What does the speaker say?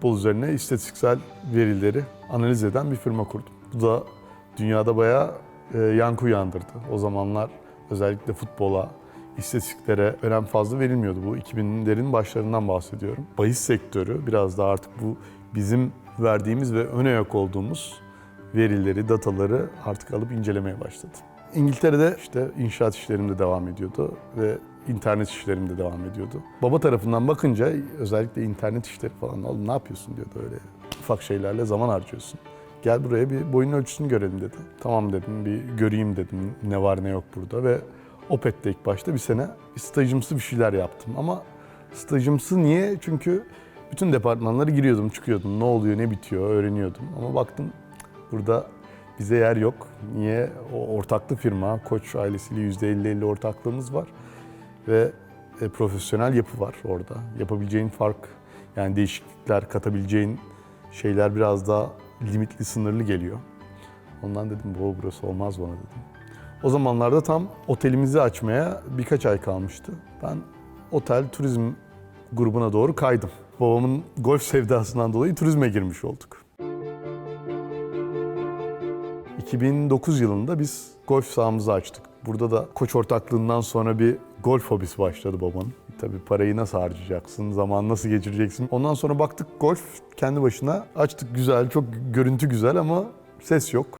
futbol üzerine istatistiksel verileri analiz eden bir firma kurdum. Bu da dünyada bayağı e, yankı uyandırdı. O zamanlar özellikle futbola, istatistiklere önem fazla verilmiyordu. Bu 2000'lerin başlarından bahsediyorum. Bahis sektörü biraz da artık bu bizim verdiğimiz ve öne ayak olduğumuz verileri, dataları artık alıp incelemeye başladı. İngiltere'de işte inşaat işlerim de devam ediyordu ve internet işlerim de devam ediyordu. Baba tarafından bakınca özellikle internet işleri falan oğlum ne yapıyorsun diyordu öyle ufak şeylerle zaman harcıyorsun. Gel buraya bir boyun ölçüsünü görelim dedi. Tamam dedim bir göreyim dedim ne var ne yok burada ve Opet'te ilk başta bir sene stajımsı bir şeyler yaptım ama stajımsı niye? Çünkü bütün departmanlara giriyordum, çıkıyordum. Ne oluyor, ne bitiyor öğreniyordum. Ama baktım burada bize yer yok. Niye? O ortaklı firma, Koç ailesiyle %50-50 ortaklığımız var. Ve e, profesyonel yapı var orada. Yapabileceğin fark, yani değişiklikler, katabileceğin şeyler biraz daha limitli, sınırlı geliyor. Ondan dedim bu burası olmaz bana dedim. O zamanlarda tam otelimizi açmaya birkaç ay kalmıştı. Ben otel turizm grubuna doğru kaydım. Babamın golf sevdasından dolayı turizme girmiş olduk. 2009 yılında biz golf sahamızı açtık. Burada da koç ortaklığından sonra bir golf hobisi başladı babanın. Tabii parayı nasıl harcayacaksın, zaman nasıl geçireceksin. Ondan sonra baktık golf kendi başına açtık güzel, çok görüntü güzel ama ses yok.